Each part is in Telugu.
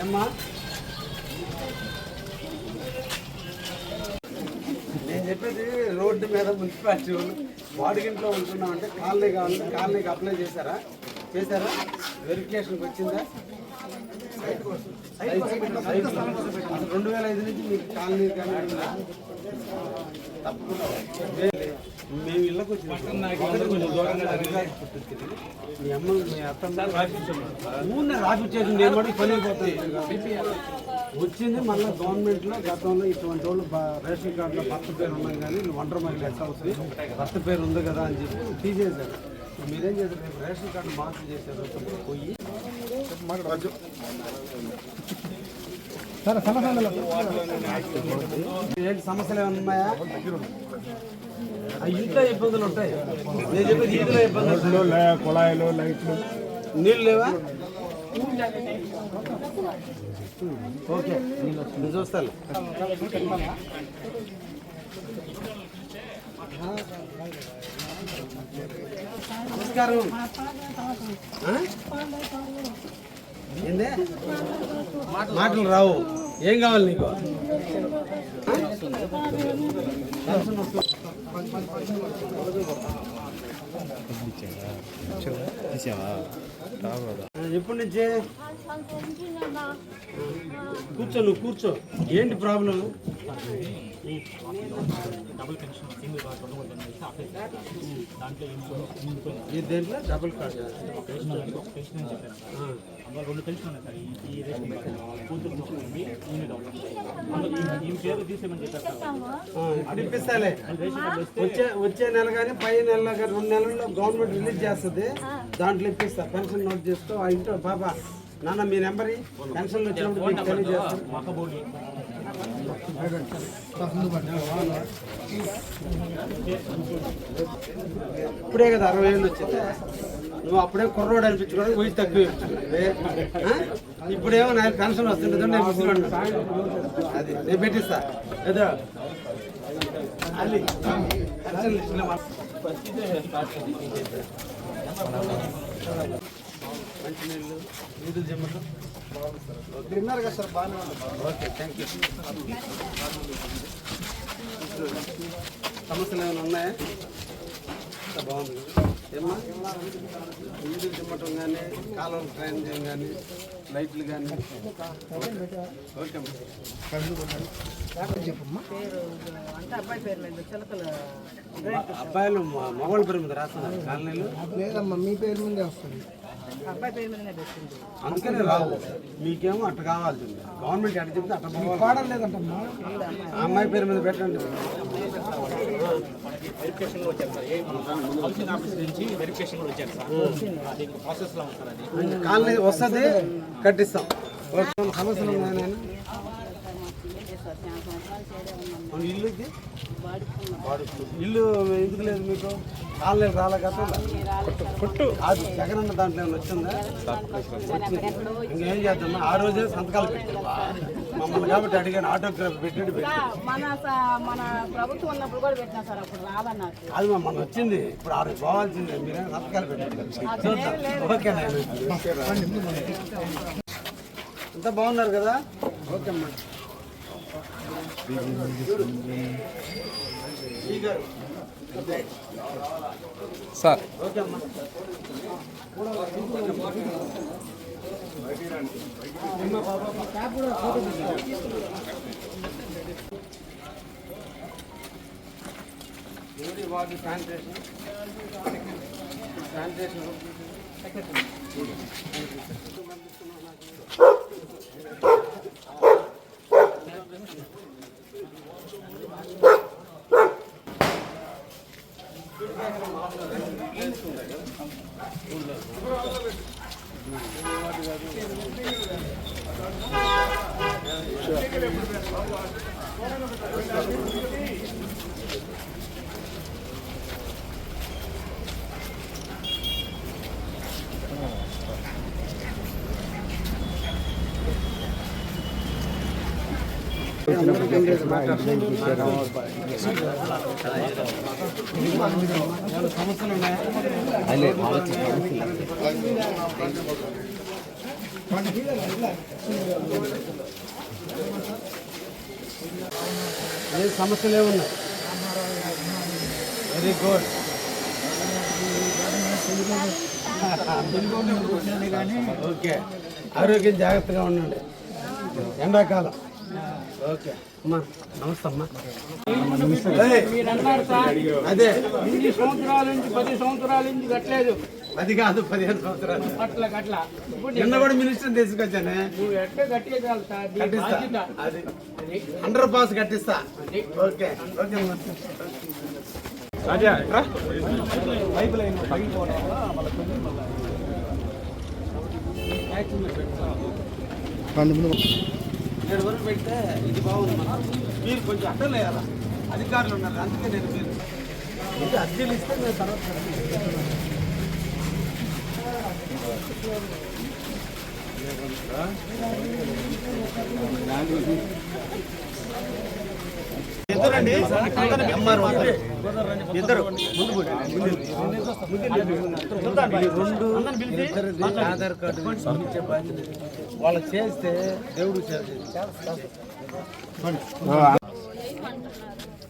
ఏమ్మా నేను చెప్పేది రోడ్డు మీద మున్సిపాలిటీ వాళ్ళు వాడిగింట్లో ఉంటున్నామంటే కాలనీ కావాలంటే కాలనీకి అప్లై చేశారా? చేశారా? వెరిఫికేషన్కి వచ్చిందా? రెండు వేల ఐదు నుంచి మీకు కాలనీ కానీ మేము ఇళ్ళకి వచ్చిన దూరంగా అమ్మ మీ అత్త ఊరినే రాసిచ్చేసి నేను కూడా పని అయిపోతుంది వచ్చింది మళ్ళీ గవర్నమెంట్లో గతంలో ఇటువంటి వాళ్ళు రేషన్ కార్డులో భర్త పేరు ఉన్నాం కానీ ఒంటరి మహిళ ఎట్లా అవుతుంది భర్త పేరు ఉంది కదా అని చెప్పి తీసేశారు. మీరేం చేశారు? రేషన్ కార్డు మార్పు చేశారు. అప్పుడు పోయి ఏంటి సమస్యలు. ఏమైనా ఉన్నాయా? ఆ ఇంట్లో ఇబ్బందులు ఉంటాయి. నేను చెప్పేది ఇంట్లో ఇబ్బందులు. కుళాయిలు లైట్లు. నీళ్ళు లేవా? ఓకే నేను చూస్తాను నమస్కారం? ఏందే? మాటలు రావు. ఏం కావాలి నీకు? ఆ? పెన్షన్ ఎప్పటి నుంచే? కూర్చో నువ్వు కూర్చో. ఏంటి ప్రాబ్లం ఈ దేంట్లో డబుల్ కార్డ్ రెండు పెన్షన్ ఉన్నాయి సార్. ఈ- రేషన్. కూతురు ఈమె ఈ- పేరు తీసేయమని చెప్పారు వస్తే వచ్చే వచ్చే నెల కానీ పై నెల కానీ రెండు నెలల్లో గవర్నమెంట్ రిలీజ్ చేస్తుంది. దాంట్లో ఇప్పిస్తా. పెన్షన్ నోట్ చేసుకో. ఆ ఇంట్లో బాబా నాన్న మీ నెంబర్ పెన్షన్లు వచ్చినప్పుడు మీకు తెలియజేస్తాను పక్క బోర్డు ఇప్పుడే కదా అరవై ఏళ్ళు వచ్చింది. నువ్వు అప్పుడే కుర్రోడు అనిపించుకోవడం వయసు తక్కువ? ఇప్పుడేమో నాకు పెన్షన్ వస్తుంది కదా, నేను ముసలోడిని. అది నేను పెట్టిస్తా. ఏదో. అది. పెన్షన్ లిస్టులో మా- మంచినీళ్ళు నీళ్ళు చెమ్మలు తిన్నారు కదా సార్ బాగానే ఉంది. Okay thank you. సమస్యలు ఏమైనా ఉన్నాయా? బాగుంది. ఏమ్మా నీళ్ళు చిమ్మటం కానీ కాలువలు ట్రైన్ చేయడం కానీ లైట్లు కానీ. ఓకే అబ్బాయిలు మ- మగవాళ్ళ పేరు మీద రాస్తున్నారు కాలనీలు. లేదమ్మా మీ పేరు మీదే వస్తుంది. అందుకనే రావు. మీకేమో అట్ట కావాల్సింది గవర్నమెంట్ ఎట్ట చెప్తే అట్ట పోవాలి. లేదంటమ్మా ఆ అమ్మాయి పేరు మీద పెట్టండి. వెరిఫికేషన్ కూడా వచ్చారు సార్. ఏ హౌసింగ్ ఆఫీస్ నుంచి వెరిఫికేషన్ కూడా వచ్చారు సార్. అది ప్రాసెస్లో సార్ అది. కాలనీ వస్తుంది కట్టిస్తాం. సమస్యలు ఉన్నాయి ఇల్లు ఎందుకు లేదు మీకు? కాలనీ రాలే కదా కొట్టు అది జగనన్న దాంట్లో ఏమైనా వచ్చిందా? ఇంకేం చేద్దామా ఆ రోజే సంతకాలు పెట్టారు. కాబట్టి అడిగాను ఆటోగ్రాఫ్ పెట్టి మన మన ప్రభుత్వం ఉన్నప్పుడు కూడా పెట్టినా సార్ అప్పుడు అది మమ్మల్ని వచ్చింది ఇప్పుడు ఆరు పోవాల్సిందే మీరేం సంతకాలు పెట్టారు చూద్దాం ఓకే అంతా బాగున్నారు కదా? ఓకే అమ్మా. సార్. ఓకే అమ్మా. ఎవరి వార్డు శానిటేషన్ శానిటేషన్ ఏ సమస్యలు ఏమున్నాయి వెరీ గుడ్ ఓకే ఆరోగ్యం జాగ్రత్తగా ఉండండి. ఎండాకాలం. నమస్తే అమ్మా. ఏయ్, అదే. ఇన్ని సంవత్సరాల నుంచి పది సంవత్సరాల నుంచి కట్టలేదు. అది కాదు పదిహేను సంవత్సరాలు. అట్లా ఇప్పుడు నిన్న కూడా మినిస్టర్ తీసుకొచ్చానే. నువ్వు నీ కట్టిస్తా. బాధ్యత. అది. హండ్రెడ్ పాస్ కట్టిస్తా. ఓకే. ఓకే అమ్మా. ఏడు వరకు పెడితే ఇది బాగుంది మన. మీరు కొంచెం అడ్డలు వేయాలా అధికారులు ఉన్నారు అందుకే నేను మీరు. ఇది అద్దెలు ఇస్తే నేను తర్వాత కడతాను. ఇద్దరు. రెండు ఆధార్ కార్డు బాధ్యత. వాళ్ళకి చేస్తే దేవుడు చేస్తాడు.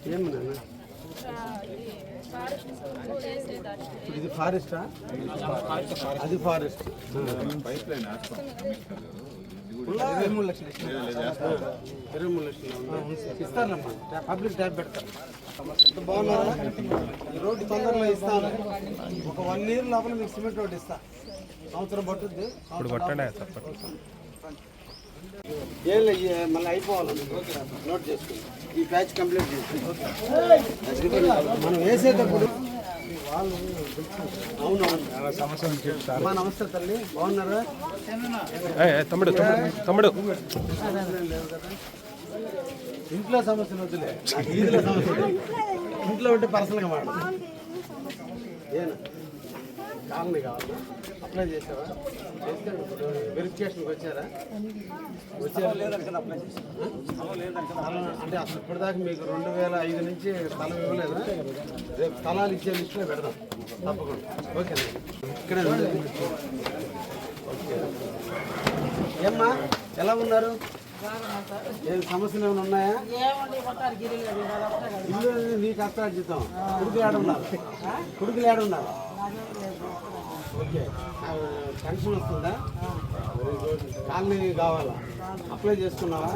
ఏమి నాన్న ఇప్పుడు ఇది ఫారెస్టా అది ఫారెస్ట్ ఇరవై మూడు లక్షలు. ఇరవై మూడు లక్షలు ఇస్తారమ్మా పబ్లిక్ ట్యాబ్ పెడతారు బాగున్నారా ఈ రోడ్డు తొందరలో ఇస్తాను ఒక వన్ ఇయర్ లోపల మీకు సిమెంట్ రోడ్ ఇస్తా సంవత్సరం పట్టుద్ది ఇప్పుడు కొట్టండి ఏం లే, ఈ మళ్ళీ అయిపోవాలి. నోట్ చేసుకోండి ఈ ప్యాచ్ కంప్లీట్ చేసుకోండి మనం వేసేటప్పుడు వాళ్ళు అవునవును సమస్య అమ్మా నమస్తే తల్లి. బాగున్నారా? తమ్ముడు తమ్ముడు ఇంట్లో సమస్యలు వద్దులే. ఇంట్లో ఉంటే పర్సనల్గా మాట ఏనా? కాలనీ కావాలా. అప్లై చేసావా చేస్తే వెరిఫికేషన్కి వచ్చారా? వచ్చారా? అప్లై అంటే అసలు ఇప్పటిదాకా మీకు రెండు వేల ఐదు నుంచి స్థలం ఇవ్వలేదా? రేపు స్థలాలు ఇచ్చే లిస్టులో పెడదాం. తప్పకుండా. ఓకే ఇక్కడే. ఓకే. ఏమ్మా ఎలా ఉన్నారు? ఏం సమస్యలు ఏమైనా ఉన్నాయా. ఇల్లు నీకు అత్తార్జితం కొడుకులు ఏడున్నారు? కొడుకులు ఏడున్నారు? పెన్షన్ వస్తుందా? కాలనీ కావాలా? అప్లై చేసుకున్నావా?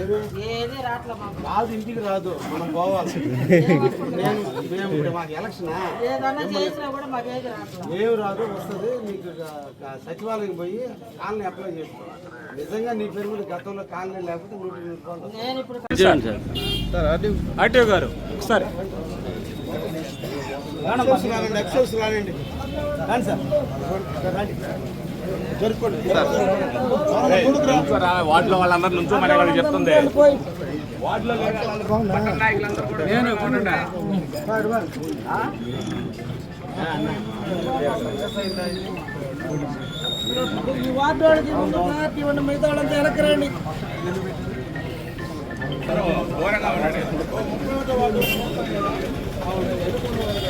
ఏమి ఏది రాట్ల మాకు. రాదు ఇంటికి రాదు. మనం పోవాలి. నేను మేము ఇప్పుడు మాకు ఎలక్షనా? కూడా ఏమి రాదు వస్తుంది. నీకు సచివాలయం పోయి కాలనీ అప్లై చేసుకో నిజంగా నీ పేరు మీద గతంలో కాలనీ లేకపోతే నూటి ఇప్పుడు ఆర్టీఓ గారు ఒకసారి. రానండి ఎక్సెల్స్ రానండి రాండి సార్ వార్డులో వాళ్ళందరూ నుంచో మన వాళ్ళకి చెప్తుంది చేస్తున్నారు ఇద్దరు దగ్గర పెట్టేసి ఇప్పుడు ట్రాక్టర్ ఏదో డ్రైవర్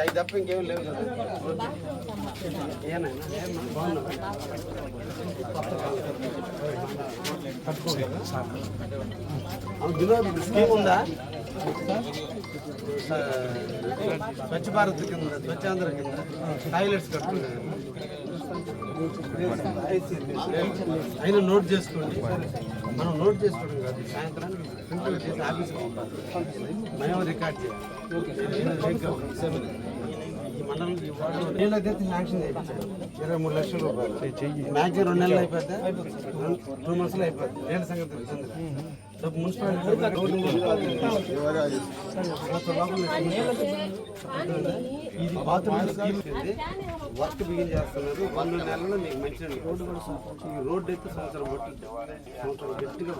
అవి తప్ప ఇంకేం లేవు కదా. ఏనైనా స్కీమ్ ఉందా? స్వచ్ఛ భారత్ కింద స్వచ్ఛాంధ్ర కింద టాయిలెట్స్ కట్టుకున్నారు? అయినా నోట్ చేసుకోండి. మనం నోట్ చేసుకోండి కాదు సాయంత్రానికి ప్రింట్ చేసి ఆఫీస్కి పంపాలి. మేము రికార్డ్ చేయాలి. శాంక్షన్ చేయించాను. ఇరవై మూడు లక్షల రూపాయలు. మ్యాక్సిమం రెండు నెలలు అయిపోద్దా? టూ మంత్స్లో అయిపోద్ది. రేణ సంగతి? తెలిసింది రేపు మున్సిపాలిటీ ఇది బాత్రూమ్ స్కీమ్ వర్క్ బిగిన్ చేస్తున్నారు. వంద నెలల్లో మీకు మంచి రోడ్డు కూడా ఈ రోడ్డు అయితే సంవత్సరం పట్టింది. సంవత్సరం గట్టిగా.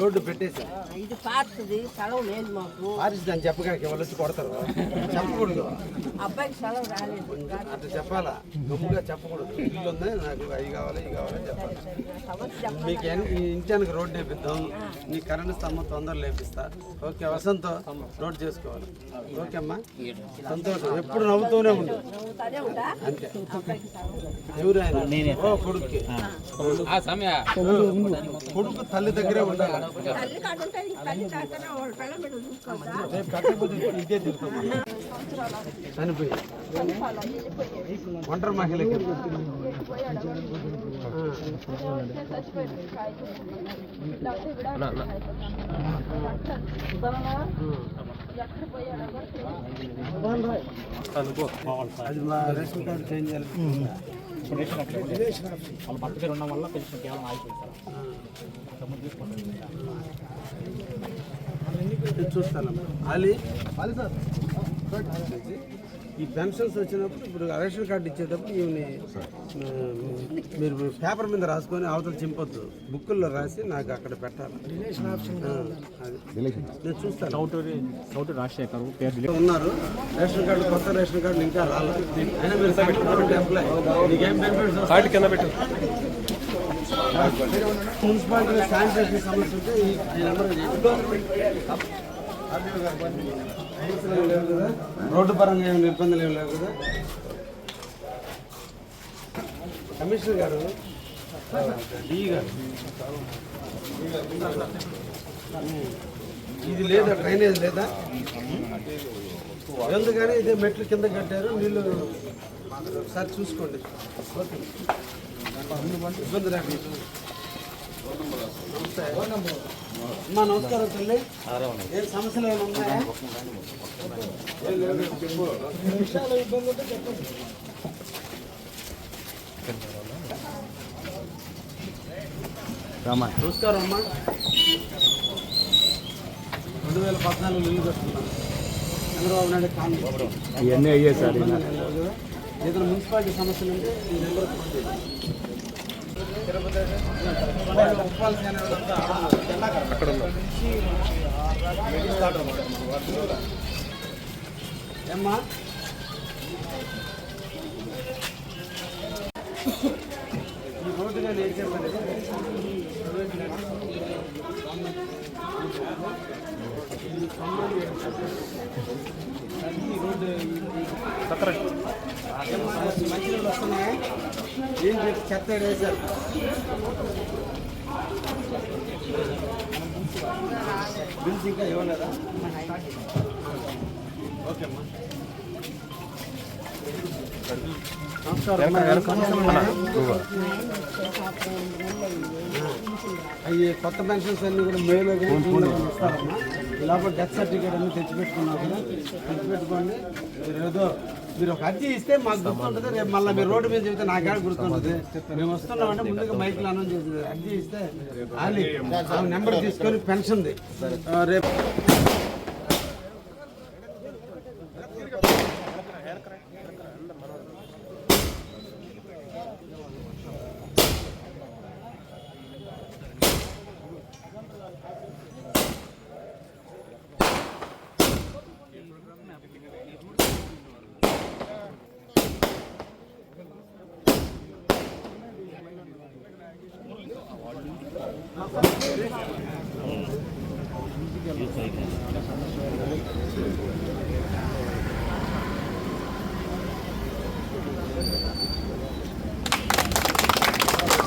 రోడ్డు. పెట్టేసాం ఇది పాతది. సెలవు లేదు మాకు. దాన్ని చెప్పగాక వాళ్ళు కొడతారు? చెప్పకూడదు. అబ్బాయికి సెలవు రాలేదు. అట్లా చెప్పాలా? గమ్ముగా చెప్పకూడదు. ఇల్లు ఉంది నాకు అవి కావాలి ఇవి కావాలని చెప్పాలి. మీకు ఇంటానికి రోడ్డు వేపిద్దాం నీ కరెంట్ స్తంభం తొందరగా లేపిస్తా. ఓకే వసంతో. రోడ్ చేసుకోవాలి. ఓకే అమ్మా సంతోషం. ఎప్పుడు నవ్వుతూనే ఉండు. అంతే ఎవరు ఆయన? ఓ కొడుకు కొడుకు తల్లి దగ్గరే ఉండాలి? ఇదే తిరుగుతాం చనిపోయి. ఒంటరి మహిళకి. అది మా రేషన్ కార్డు చేంజ్ చేయాలి వాళ్ళ భర్త పేరు ఉండడం వల్ల పెన్షన్ కేవలం ఆగిపోయింది చూస్తాను తమ్ముడు అలీ అలీ సార్ ఈ పెన్షన్స్ వచ్చినప్పుడు ఇప్పుడు రేషన్ కార్డు ఇచ్చేటప్పుడు ఈమెని మీరు పేపర్ మీద రాసుకొని అవతల చింపొద్దు. బుక్కుల్లో రాసి నాకు అక్కడ పెట్టాలి. నేను చూస్తాను. ఉన్నారు. రేషన్ కార్డు కొత్త రేషన్ కార్డు ఇంకా రాలేదు అయినా మీరు ఎంప్లాయ్. మీకేం బెనిఫిట్స్ మున్సిపాలిటీ శానిటేషన్ సమస్య ఉంటే ఈ ఈ నెంబర్ రోడ్డు పరంగా ఏమి ఇబ్బందులు ఏమి లేవు కదా? కమిషనర్ గారు ఇది లేదా? డ్రైనేజ్ లేదా? ఎందుకని ఇదే మెట్లు కింద కట్టారు నీళ్ళు ఒకసారి చూసుకోండి. ఇబ్బంది రాకుండా. అమ్మా నమస్కారం తల్లి. ఏ సమస్యలు ఏమైనా ఉన్నాయా. నమస్కారం అమ్మా. రెండు వేల పద్నాలుగు ఇల్లు కట్టుకున్నాను చంద్రబాబు నాయుడు కాంగ్రెస్ ఇవన్నీ అయ్యాయి సార్ ఏదైనా మున్సిపాలిటీ సమస్యలు ఉంటే ఈ నెంబర్ ఫోన్ చేయండి. అక్కడ ఏమ్మా ఈ రోడ్డు నేను ఏం చెప్పండి ఈ రోడ్డు మంచినీళ్ళు చెత్త వేశారు బిల్స్ ఇంకా ఇవ్వలేదా ఓకే అమ్మా అవి కొత్త పెన్షన్స్ అన్ని కూడా మేలో కానీ జూన్లో కానీ ఇస్తారమ్మా ఈ లోపల డెత్ సర్టిఫికేట్ అన్ని తెచ్చిపెట్టుకున్నారు కదా తెచ్చిపెట్టుకోండి. మీరు ఏదో మీరు ఒక అర్జీ ఇస్తే మాకు గుర్తుంటుంది రేపు మళ్ళీ మీరు రోడ్డు మీద చెబితే నాకేడ గుర్తుంటుంది. మేము వస్తున్నామంటే ముందుగా మైక్లో అనౌన్స్ చేస్తుంది అర్జీ ఇస్తే ఆలి ఆమె నెంబర్ తీసుకొని పెన్షన్ది. రేపు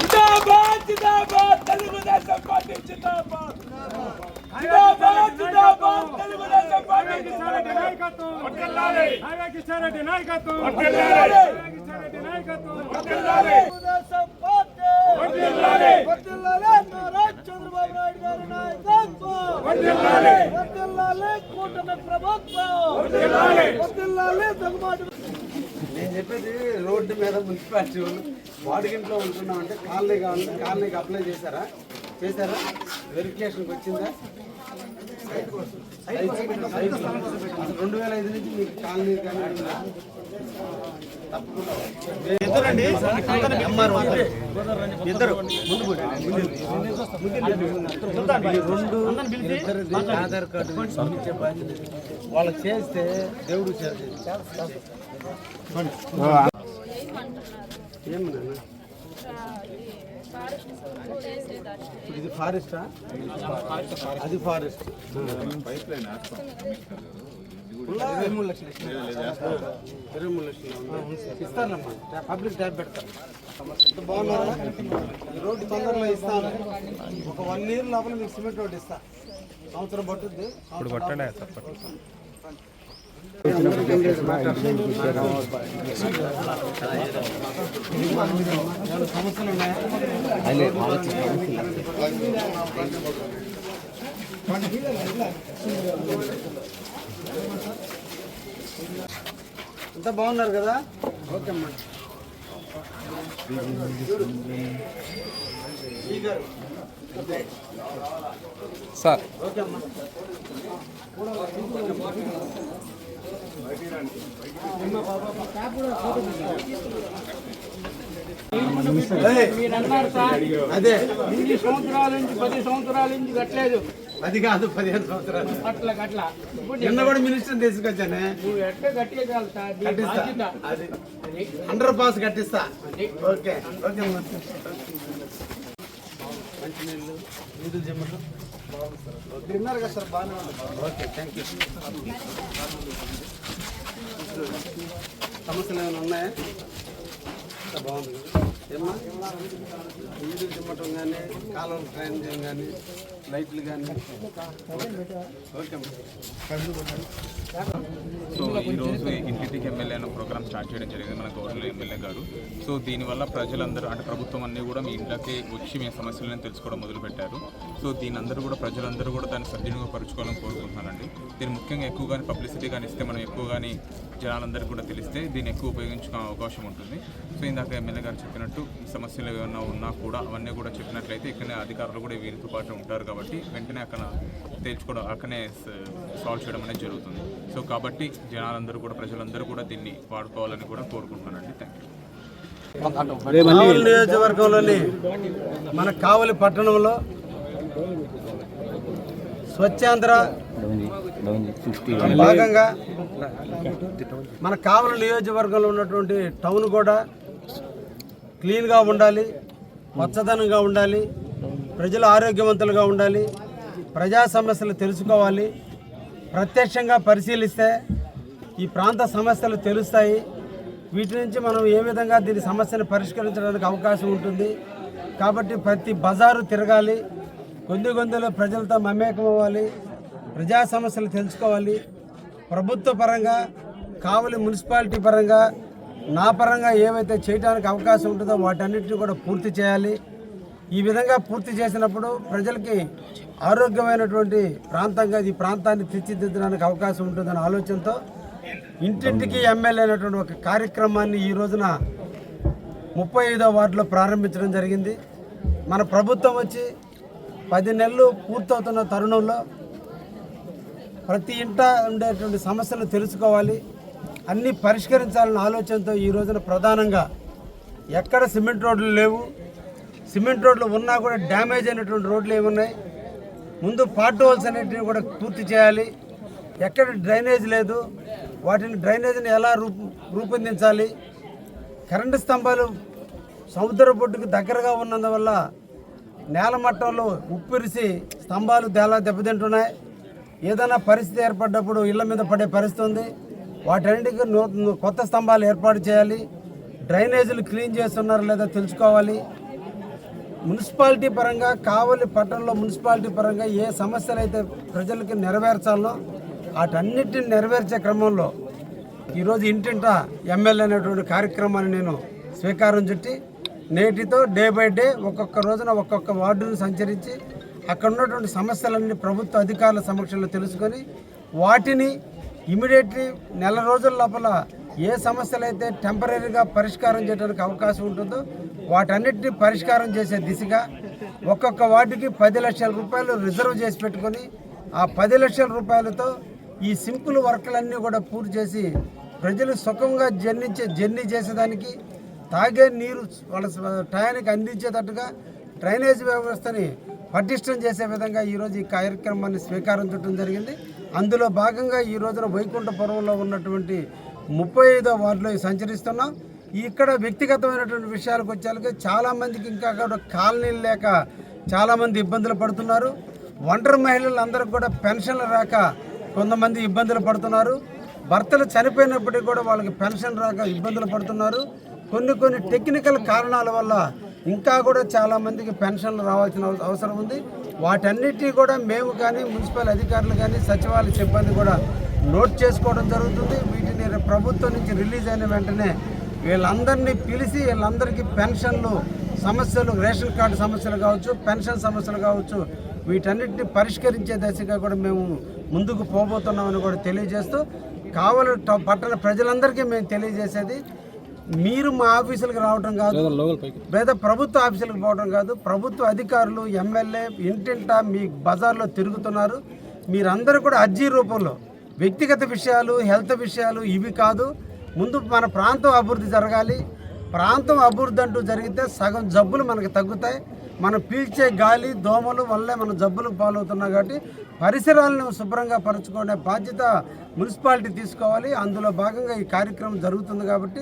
జిందాబాద్ జిందాబాద్ తెలుగుదేశం పార్టీ జిందాబాద్ జిందాబాద్ జిందాబాద్ తెలుగుదేశం పార్టీ జిందాబాద్ నాయకత్వం. చంద్రబాబు నాయుడు గారి కూటమి ప్రభుత్వం. నేను చెప్పేది రోడ్డు మీద మున్సిపాలిటీ వాళ్ళు వాడిగింట్లో ఉంటున్నామంటే కాలనీ కావాలంటే కాలనీకి అప్లై చేశారా? చేశారా? వెరిఫికేషన్కి వచ్చిందా? రెండు వేల ఐదు నుంచి మీకు కాలనీ ఇద్దరండి. ఇద్దరు. రెండు ఆధార్ కార్డు పంపించే బాధ్యత వాళ్ళకి చేస్తే దేవుడు చేస్తాడు ఏమన్నా? ఇది ఫారెస్టా? అది ఫారెస్ట్. ఇరవై మూడు లక్షలు ఇరవై మూడు లక్షలు ఇస్తానమ్మా. పబ్లిక్ ట్యాబ్ పెడతాను ఎంత బాగున్నారా రోడ్డు తొందరలో ఇస్తాను. ఒక వన్ ఇయర్ లోపల మీకు సిమెంట్ రోడ్ ఇస్తాను సంవత్సరం పట్టుద్ది. ఇప్పుడు అంతా బాగున్నారు కదా ఓకే అమ్మా ఈ గారు. సార్ ఓకే అమ్మా ఏయ్, మీరు అన్నారు సార్ అదే. ఇన్ని సంవత్సరాల నుంచి పది సంవత్సరాల నుంచి కట్టలేదు. అది కాదు పదిహేను సంవత్సరాలు. అట్లా ఇప్పుడు నిన్న కూడా మినిస్టర్ తీసుకొచ్చానే. నువ్వు ఎట్లా కట్టేయగలవు సార్ నీ కట్టిస్తా. బాధ్యత. అది. అది హండ్రెడ్ పాస్ కట్టిస్తా ఓకే. ఓకే. మంచినీళ్ళు నీళ్ళు చెమ్మలు తిన్నారు కదా సార్ బాగానే ఉంది. ఓకే థ్యాంక్ యూ సమస్యలు ఏమైనా ఉన్నాయా? బాగుంది. కదా? ఏమ్మా? నీళ్ళు తిమ్మటం కానీ కాలువలు ట్రైన్ చేయడం కానీ లైట్లు కానీ ఓకే. సో ఈరోజు ఇంటింటికి ఎమ్మెల్యే అనే ప్రోగ్రామ్ స్టార్ట్ చేయడం జరిగింది మన గవర్నర్ ఎమ్మెల్యే గారు. సో దీనివల్ల ప్రజలందరూ అంటే ప్రభుత్వం అన్నీ కూడా మీ ఇంట్లోకి వచ్చి మీ సమస్యలను తెలుసుకోవడం మొదలుపెట్టారు. సో దీని అందరూ కూడా ప్రజలందరూ కూడా దాన్ని సద్వినియోగపరచుకోవాలని కోరుకుంటున్నానండి. దీన్ని ముఖ్యంగా ఎక్కువగానే పబ్లిసిటీ కానీ ఇస్తే మనం ఎక్కువగానే జనాలందరికీ కూడా తెలిస్తే దీన్ని ఎక్కువ ఉపయోగించుకునే అవకాశం ఉంటుంది. సో ఇందాక ఎమ్మెల్యే గారు చెప్పినట్టు ఈ సమస్యలు ఏమైనా ఉన్నా కూడా అవన్నీ కూడా చెప్పినట్లయితే ఇక్కడనే అధికారులు కూడా వీరితో పాటు ఉంటారు కాబట్టి వెంటనే అక్కడ తేల్చుకోవడం అక్కడనే సాల్వ్ చేయడం అనేది జరుగుతుంది. సో కాబట్టి జనాలందరూ కూడా ప్రజలందరూ కూడా దీన్ని వాడుకోవాలని కూడా కోరుకుంటున్నానండి. థ్యాంక్ యూ కావలి నియోజకవర్గంలోని మన కావలి పట్టణంలో స్వచ్ఛాంధ్ర భాగంగా మన కావలి నియోజకవర్గంలో ఉన్నటువంటి టౌన్ కూడా క్లీన్గా ఉండాలి మచ్చదనంగా ఉండాలి ప్రజలు ఆరోగ్యవంతులుగా ఉండాలి ప్రజా సమస్యలు తెలుసుకోవాలి ప్రత్యక్షంగా పరిశీలిస్తే ఈ ప్రాంత సమస్యలు తెలుస్తాయి. వీటి నుంచి మనం ఏ విధంగా దీని సమస్యను పరిష్కరించడానికి అవకాశం ఉంటుంది. కాబట్టి ప్రతి బజారు తిరగాలి. గొంతు గొంతులో ప్రజలతో మమేకం అవ్వాలి. ప్రజా సమస్యలు తెలుసుకోవాలి. ప్రభుత్వ పరంగా కావలి మున్సిపాలిటీ పరంగా నా పరంగా ఏవైతే చేయడానికి అవకాశం ఉంటుందో వాటన్నిటిని కూడా పూర్తి చేయాలి. ఈ విధంగా పూర్తి చేసినప్పుడు ప్రజలకి ఆరోగ్యమైనటువంటి ప్రాంతంగా ఈ ప్రాంతాన్ని తీర్చిదిద్దడానికి అవకాశం ఉంటుందనే ఆలోచనతో ఇంటింటికి ఎమ్మెల్యే అనేటువంటి ఒక కార్యక్రమాన్ని ఈ రోజున ముప్పై ఐదో వార్డులో ప్రారంభించడం జరిగింది. మన ప్రభుత్వం వచ్చి పది నెలలు పూర్తవుతున్న తరుణంలో ప్రతి ఇంట ఉండేటువంటి సమస్యలు తెలుసుకోవాలి. అన్నీ పరిష్కరించాలన్న ఆలోచనతో ఈ రోజున ప్రధానంగా ఎక్కడ సిమెంట్ రోడ్లు లేవు. సిమెంట్ రోడ్లు ఉన్నా కూడా డ్యామేజ్ అయినటువంటి రోడ్లు ఏమున్నాయి ముందు పార్ట్ హోల్స్ అనేటివి కూడా పూర్తి చేయాలి. ఎక్కడ డ్రైనేజ్ లేదు. వాటిని డ్రైనేజీని ఎలా రూపు రూపొందించాలి? కరెంటు స్తంభాలు సముద్ర బొడ్డుకు దగ్గరగా ఉన్నందువల్ల నేల మట్టంలో ఉప్పిరిసి స్తంభాలు చాలా దెబ్బతింటున్నాయి. ఏదైనా పరిస్థితి ఏర్పడ్డప్పుడు ఇళ్ళ మీద పడే పరిస్థితి ఉంది. వాటన్నిటికీ కొత్త స్తంభాలు ఏర్పాటు చేయాలి. డ్రైనేజీలు క్లీన్ చేస్తున్నారో లేదో తెలుసుకోవాలి. మున్సిపాలిటీ పరంగా కావలి పట్టణంలో మున్సిపాలిటీ పరంగా ఏ సమస్యలు అయితే ప్రజలకి నెరవేర్చాలో వాటన్నిటిని నెరవేర్చే క్రమంలో ఈరోజు ఇంటింట ఎమ్మెల్యే అనేటువంటి కార్యక్రమాన్ని నేను స్వీకారం చుట్టి నేటితో డే బై డే ఒక్కొక్క రోజున ఒక్కొక్క వార్డును సంచరించి అక్కడ ఉన్నటువంటి సమస్యలన్నీ ప్రభుత్వ అధికారుల సమక్షంలో తెలుసుకొని వాటిని ఇమీడియట్లీ నెల రోజుల లోపల ఏ సమస్యలైతే టెంపరీగా పరిష్కారం చేయడానికి అవకాశం ఉంటుందో వాటన్నిటిని పరిష్కారం చేసే దిశగా ఒక్కొక్క వార్డుకి పది లక్షల రూపాయలు రిజర్వ్ చేసి పెట్టుకొని ఆ పది లక్షల రూపాయలతో ఈ సింపుల్ వర్క్లన్నీ కూడా పూర్తి చేసి ప్రజలు సుఖంగా జర్నించే జర్నీ చేసేదానికి తాగే నీరు వాళ్ళ టయానికి అందించేటట్టుగా డ్రైనేజ్ వ్యవస్థని పటిష్టం చేసే విధంగా ఈరోజు ఈ కార్యక్రమాన్ని స్వీకారం చుట్టడం జరిగింది. అందులో భాగంగా ఈ రోజున వైకుంఠపురంలో ఉన్నటువంటి ముప్పై ఐదో వార్డులో సంచరిస్తున్నాం. ఇక్కడ వ్యక్తిగతమైనటువంటి విషయాలకు వచ్చేసరికి చాలామందికి ఇంకా కూడా కాలనీలు లేక చాలామంది ఇబ్బందులు పడుతున్నారు. ఒంటరి మహిళలందరికీ కూడా పెన్షన్లు రాక కొంతమంది ఇబ్బందులు పడుతున్నారు. భర్తలు చనిపోయినప్పటికీ కూడా వాళ్ళకి పెన్షన్ రాక ఇబ్బందులు పడుతున్నారు. కొన్ని కొన్ని టెక్నికల్ కారణాల వల్ల ఇంకా కూడా చాలామందికి పెన్షన్లు రావాల్సిన అవసరం ఉంది. వాటన్నిటినీ కూడా మేము కానీ మున్సిపల్ అధికారులు కానీ సచివాలయ సిబ్బంది కూడా నోట్ చేసుకోవడం జరుగుతుంది. వీటిని ప్రభుత్వం నుంచి రిలీజ్ అయిన వెంటనే వీళ్ళందరినీ పిలిచి వీళ్ళందరికీ పెన్షన్లు సమస్యలు రేషన్ కార్డు సమస్యలు కావచ్చు పెన్షన్ సమస్యలు కావచ్చు వీటన్నిటిని పరిష్కరించే దశగా కూడా మేము ముందుకు పోబోతున్నామని కూడా తెలియజేస్తూ కావలి పట్టణ ప్రజలందరికీ మేము తెలియజేసేది మీరు మా ఆఫీసులకు రావడం కాదు. లేదా ప్రభుత్వ ఆఫీసులకు పోవడం కాదు. ప్రభుత్వ అధికారులు ఎమ్మెల్యే ఇంటింటా మీ బజార్లో తిరుగుతున్నారు. మీరందరూ కూడా అర్జీ రూపంలో వ్యక్తిగత విషయాలు హెల్త్ విషయాలు ఇవి కాదు. ముందు మన ప్రాంతం అభివృద్ధి జరగాలి. ప్రాంతం అభివృద్ధి అంటూ జరిగితే సగం జబ్బులు మనకు తగ్గుతాయి. మనం పీల్చే గాలి దోమలు వల్లే మన జబ్బులకు పాలవుతున్నాం కాబట్టి పరిసరాలను శుభ్రంగా పరచుకునే బాధ్యత మున్సిపాలిటీ తీసుకోవాలి. అందులో భాగంగా ఈ కార్యక్రమం జరుగుతుంది కాబట్టి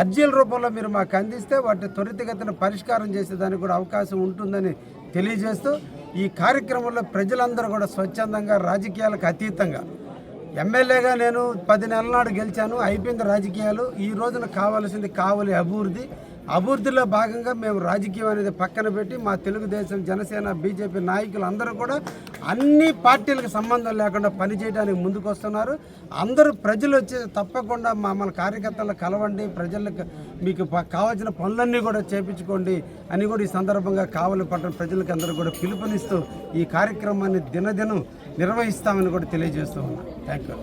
అర్జీల రూపంలో మీరు మాకు అందిస్తే వాటి త్వరితగతిన పరిష్కారం చేసేదానికి కూడా అవకాశం ఉంటుందని తెలియజేస్తూ ఈ కార్యక్రమంలో ప్రజలందరూ కూడా స్వచ్ఛందంగా రాజకీయాలకు అతీతంగా. ఎమ్మెల్యేగా నేను పది నెలల నాడు గెలిచాను. అయిపోయింది రాజకీయాలు. ఈ రోజున కావాల్సింది కావలి అభివృద్ధి. అభివృద్ధిలో భాగంగా మేము రాజకీయం అనేది పక్కన పెట్టి మా తెలుగుదేశం జనసేన బీజేపీ నాయకులు అందరూ కూడా అన్ని పార్టీలకు సంబంధం లేకుండా పనిచేయడానికి ముందుకు వస్తున్నారు అందరూ ప్రజలు వచ్చి తప్పకుండా మమ్మల్ని కార్యకర్తలు కలవండి ప్రజలకు మీకు ప- కావాల్సిన పనులన్నీ కూడా చేపించుకోండి అని కూడా ఈ సందర్భంగా కావలి పట్టణ ప్రజలకు అందరూ కూడా పిలుపునిస్తూ ఈ కార్యక్రమాన్ని దినదినం నిర్వహిస్తామని కూడా తెలియజేస్తూ ఉన్నాను థ్యాంక్ యూ